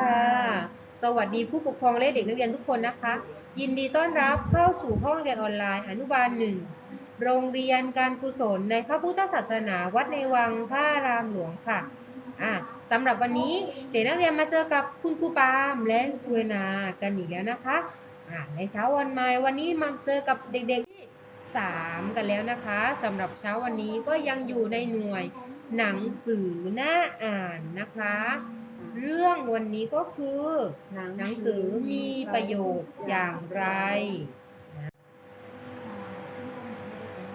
ค่ะ สวัสดีผู้ปกครองและเด็กนักเรียนทุกคนนะคะ ยินดีต้อนรับเข้าสู่ห้องเรียนออนไลน์อนุบาลหนึ่งโรงเรียนการกุศลในพระพุทธศาสนาวัดในวังพระรามหลวงค่ะอะสำหรับวันนี้เด็กนักเรียนมาเจอกับคุณครูปาล์มและครูนากันอีกแล้วนะคะอะในเช้าวันใหม่วันนี้มาเจอกับเด็กๆที่สามกันแล้วนะคะสำหรับเช้าวันนี้ก็ยังอยู่ในหน่วยหนังสือหน้าอ่านนะคะ เรื่องวันนี้ก็คือหนังสือมีประโยชน์อย่างไรนะ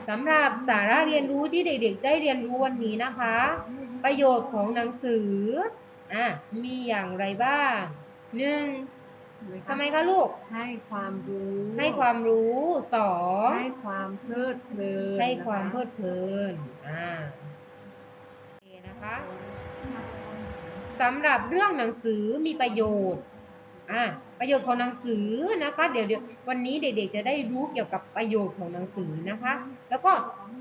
สำหรับสาระเรียนรู้ที่เด็กๆได้เรียนรู้วันนี้นะคะ ประโยชน์ของหนังสืออะมีอย่างไรบ้างหนึ่งทำไมคะลูก ให้ความรู้ ให้ความรู้สองให้ความเพลิดเพลิน ให้ความนะคะเพลิดเพลิน อ่าโอเคนะคะ สำหรับเรื่องหนังสือมีประโยชน์อ่าประโยชน์ของหนังสือนะคะ เดี๋ยวเดี๋ยววันนี้เด็กๆจะได้รู้เกี่ยวกับประโยชน์ของหนังสือนะคะ แล้วก็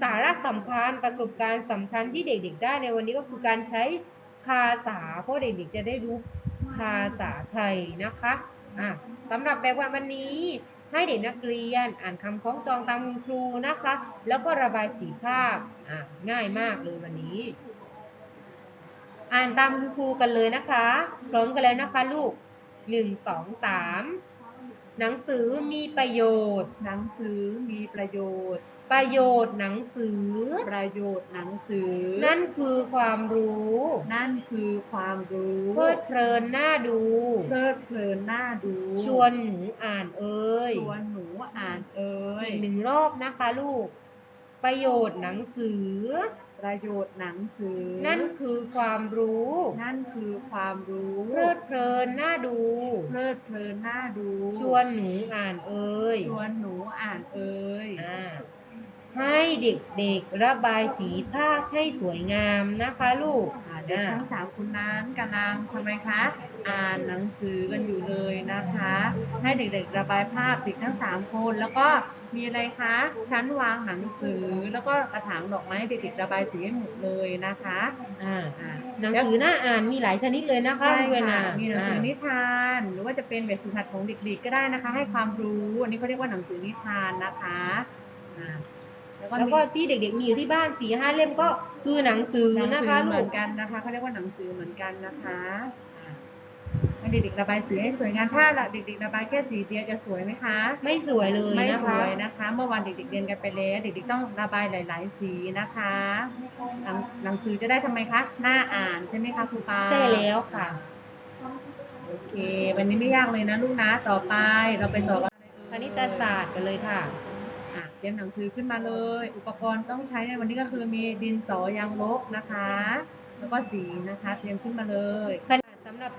สาระสำคัญประสบการณ์สำคัญที่เด็ก ๆ ได้ในวันนี้ก็คือการใช้ภาษาเพราะเด็กๆจะได้รู้ภาษาไทยนะคะอ่าสำหรับแบบวันนี้ให้เด็กนักเรียนอ่านคำคล้องจองตามคุณครูนะคะ แล้วก็ระบายสีภาพอะง่ายมากเลยวันนี้ อ่านตามคุณครูกันเลยนะคะ พร้อมกันแล้วนะคะลูกหนึ่งสองสามหนังสือมีประโยชน์ หนังสือมีประโยชน์ ประโยชน์หนังสือ ประโยชน์หนังสือ นั่นคือความรู้ นั่นคือความรู้ เพลิดเพลินน่าดู เพลิดเพลินน่าดู ชวนหนูอ่านเอ่ย ชวนหนูอ่านเอ่ยอีกหนึ่งรอบนะคะลูก ประโยชน์หนังสือ ประโยชน์หนังสือ นั่นคือความรู้ นั่นคือความรู้เพลิดเพลินน่าดู เพลิดเพลินน่าดู ชวนหนูอ่านเอ่ยชวนหนูอ่านเอ่ยอ่าให้เด็กๆระบายสีภาพให้สวยงามนะคะลูก อ่าเด็กทั้งสามคนนั้นกำลังทำไมคะ อ่านหนังสือกันอยู่เลยนะคะ ให้เด็กๆระบายภาพเด็กทั้งสามคน แล้วก็มีอะไรคะ ชั้นวางหนังสือ แล้วก็กระถางดอกไม้เด็กๆระบายสีให้หมดเลยนะคะ อ่าอ่า หนังสือน่าอ่านมีหลายชนิดเลยนะคะใช่เวค่ะนามีหนังสือนิทาน หรือว่าจะเป็นแบบฝึกหัดของเด็กๆก็ได้นะคะ ให้ความรู้ อันนี้เขาเรียกว่าหนังสือนิทานนะคะอ่าแล้วก็แล้วมีก็ที่เด็กๆมีอยู่ที่บ้านสี่ห้าเล่มก็ คือหนังสือหนังนะสืคะอเหลูมือกนกันนะคะเขาเรียกว่าหนังสือเหมือนกันนะคะอ่าให้เด็กๆระบายสีให้สวยงามถ้าเด็กๆระบายแค่สีเดียวจะสวยไหมคะ ไม่สวยเลยไม่นะสคะ วยนะคะ เมื่อวานเด็กๆเรียนกันไปแล้ว เด็กๆต้องระบายหลาย ๆ สีนะคะหนังหนังสือจะได้ทำไมคะหน้าอ่านใช่ไหมคะครูปาใช่แล้วค่ะ โอเค วันนี้ไม่ยากเลยนะลูกนะ ต่อไปเราไปต่อกันคณิตศาสตร์กันเลยค่ะ อะเตรียมหนังสือขึ้นมาเลย อุปกรณ์ต้องใช้ในวันนี้ก็คือมีดินสอยางลบนะคะ แล้วก็สีนะคะ เตรียมขึ้นมาเลยขนาดสำหรับ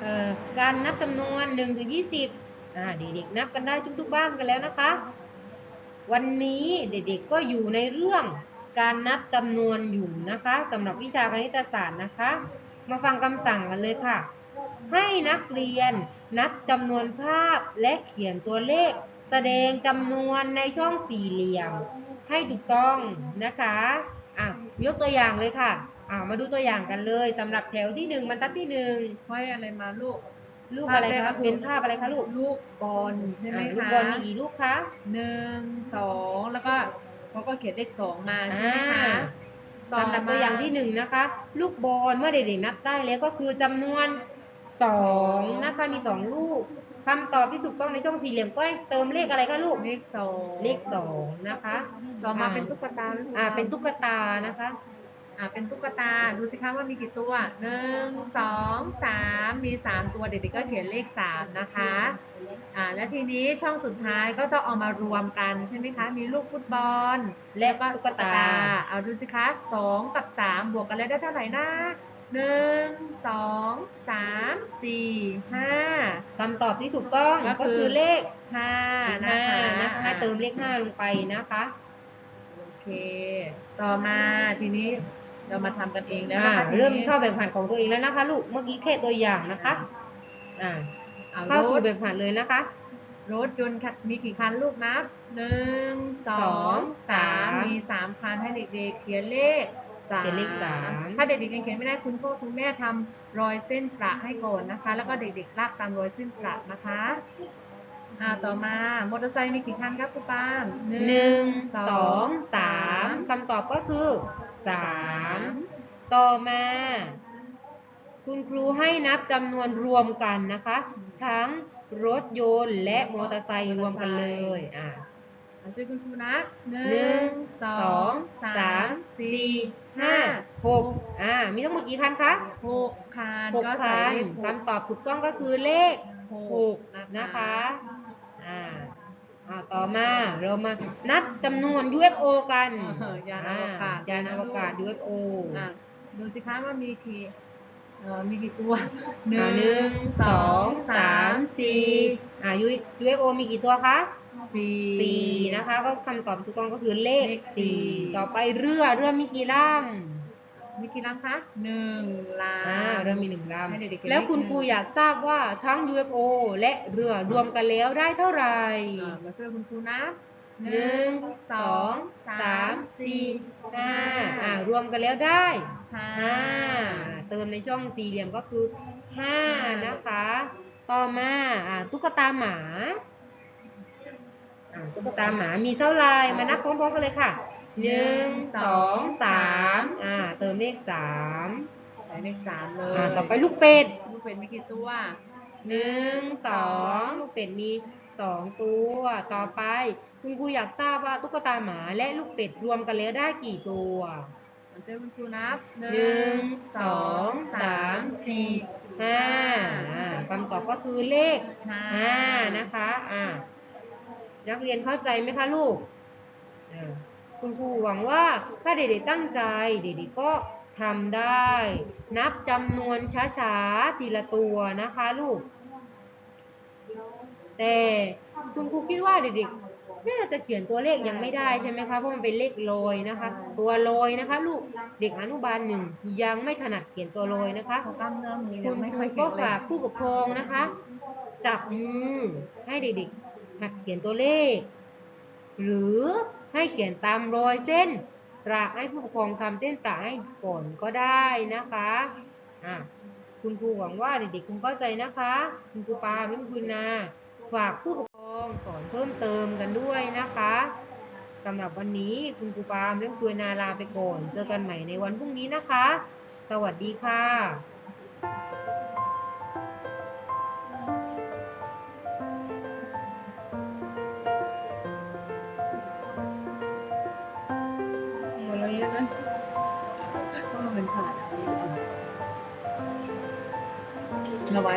เอ่อการนับจำนวน1ถึง20อ่าเด็กๆนับกันได้ทุกๆบ้านกันแล้วนะคะ วันนี้เด็กๆก็อยู่ในเรื่องการนับจำนวนอยู่นะคะสำหรับวิชาคณิตศาสตร์นะคะ มาฟังคำสั่งกันเลยค่ะ ให้นักเรียนนับจำนวนภาพและเขียนตัวเลข แสดงจำนวนในช่องสี่เหลี่ยม ให้ถูกต้องนะคะอะยกตัวอย่างเลยค่ะอ่ามาดูตัวอย่างกันเลยสำหรับแถวที่หนึ่งบรรทัดที่หนึ่งห้อยอะไรมาลูก ลูกอะไรภาพแรกคะก็คือเป็นภาพอะไรคะลูกลูกบอลใช่ไหมอ่าลูกคะบอลมีกี่ลูกคะหนึ่งสองแล้วก็เขาก็เขียนเลขสองมาใช่ไหมคะอ่าต่อสำหรับมาตัวอย่างที่หนึ่งนะคะ ลูกบอลเมื่อเด็กๆนับได้แล้วก็คือจำนวน สองนะคะมีสองลูกคำตอบที่ถูกต้องในช่องสี่เหลี่ยมก็ให้เติมเลขอะไรคะลูก เลขสองเลขสองนะคะต่อมาเป็นตุ๊กตาลูกอ่าเป็นตุ๊กตานะคะ อ่าเป็นตุ๊กตาดูสิคะว่ามีกี่ตัวหนึ่งสองสามมีสามตัวเด็กๆก็เขียนเลขสามนะคะอ่าและทีนี้ช่องสุดท้ายก็ต้องเอามารวมกันใช่ไหมคะ มีลูกฟุตบอลและตุ๊กตาเอาดูสิคะสองกับสามบวกกันแล้วได้เท่าไหร่นะ หนึ่งสองสามสี่ห้าคำตอบที่ถูกต้องก็ก็คือ คือเลขห้านะห้าคะนะคะให้เติมเลขห้าลงไปนะคะ โอเค ต่อมาทีนี้เรามาทำกันเองแล้วอ่านะคะทีนี้เริ่มเข้าแบบผัดของตัวเองแล้วนะคะ ลูกเมื่อกี้แค่ตัวอย่างนะคะอ่าเอาเข้ารสู่ถแบบผัดเลยนะคะ รถยนต์คันมีกี่คันลูกนับหนึ่งสสอองงสามสามมีสามคันให้เด็กๆเขียนเลข สามเป็นเลขสามถ้าเด็กๆยังเขียนไม่ได้คุณพ่อคุณแม่ทำรอยเส้นประให้ก่อนนะคะ แล้วก็เด็กๆลากตามรอยเส้นประนะคะอ่าต่อมามอเตอร์ไซค์มีกี่คันครับคุณปาล์มหนึ่งสองสามคำตอบก็คือสามต่อมา คุณครูให้นับจำนวนรวมกันนะคะ ทั้งรถยนต์และมอเตอร์ไซค์รวมกันเลยอะอ่าช่วยคุณครูนะหหนึ่นึ่งงสสออง ง สา สาม ม สี่ สี่ ห้า ห้าหกอ่า มีทั้งหมด กี่คันคะหกคันหกก็ใส่คันเลขหก คำตอบถูกต้องก็คือเลขหหกกนะนะคะคะ อ่าอ่าต่อมาเรามานับจำนวน UFO กันเออยานอวกาศ ยานอวกาศ UFO อะดูสิคะว่ามีกี่เอ่อมีกี่ตัวหนึ่งหนึ่งสองสามสี่อ่า U- UFO มีกี่ตัวคะ สี่ สี่นะคะก็คำตอบถูกต้องก็คือเลขเลขสี่ สี่ต่อไปเรือเรือมีกี่ล มีกี่ลำคะหนึ่งลำอ่าำ เรือมีหนึ่งลให้เด็กๆเขียนำแล้วคุณเลขหนึ่งครูอยากทราบว่าทั้ง UFO และเรือรวมกันแล้วได้เท่าไหร่ อ่ามาช่วยคุณครูนะหนึ่งสองสามสี่ห้าอ่ารวมกันแล้วได้ห้า ห้าเติมในช่องสี่เหลี่ยมก็คือห้านะคะ ต่อมาอ่าตุ๊กตาหมาอ่าตุ๊กตาหมามีเท่าไหร่มานับพร้อมๆกันเลยค่ะ หนึ่งสองสามอ่า เติมเลขสามใส่เลขสามเลอ่ายต่อไปลูกเป็ด ลูกเป็ดมีกี่ตัวหนึ่งสองลูกเป็ดมีสองตัว ต่อไป คุณครูอยากทราบว่าตุ๊กตาหมาและลูกเป็ดรวมกันแล้วได้กี่ตัวมาช่วยคุณครูนับหนึ่งสองสามสี่ห้าอ่าคำตอบก็คือเลขห้าห้านะคะ อ่านักเรียนเข้าใจไหมคะลูกอ่า คุณครูหวังว่าถ้าเด็กๆตั้งใจ เด็กๆก็ทำได้ นับจำนวนช้าๆทีละตัวนะคะลูก แต่คุณครูคิดว่าเด็กๆน่าจะเขียนตัวเลขยังไม่ได้ใช่ไหมคะเพราะมันเป็นเลขโรยนะคะ ตัวโรยนะคะ ลูกเด็กอนุบาลหนึ่งยังไม่ถนัดเขียนตัวโรยนะคะ คุณครูก็ฝากผู้ปกครองนะคะ จับมือให้เด็กๆหัดเขียนตัวเลข หรือ ให้เขียนตามรอยเส้นประให้ผู้ปกครองทำเส้นประให้ก่อนก็ได้นะคะอะคุณครูหวังว่าเด็กๆคงเข้าใจนะคะ คุณครูปาและคุณครูนาฝากผู้ปกครองสอนเพิ่มเติมกันด้วยนะคะสำหรับวันนี้คุณครูปามและคุณครูนาลาไปก่อน เจอกันใหม่ในวันพรุ่งนี้นะคะ สวัสดีค่ะ ระบา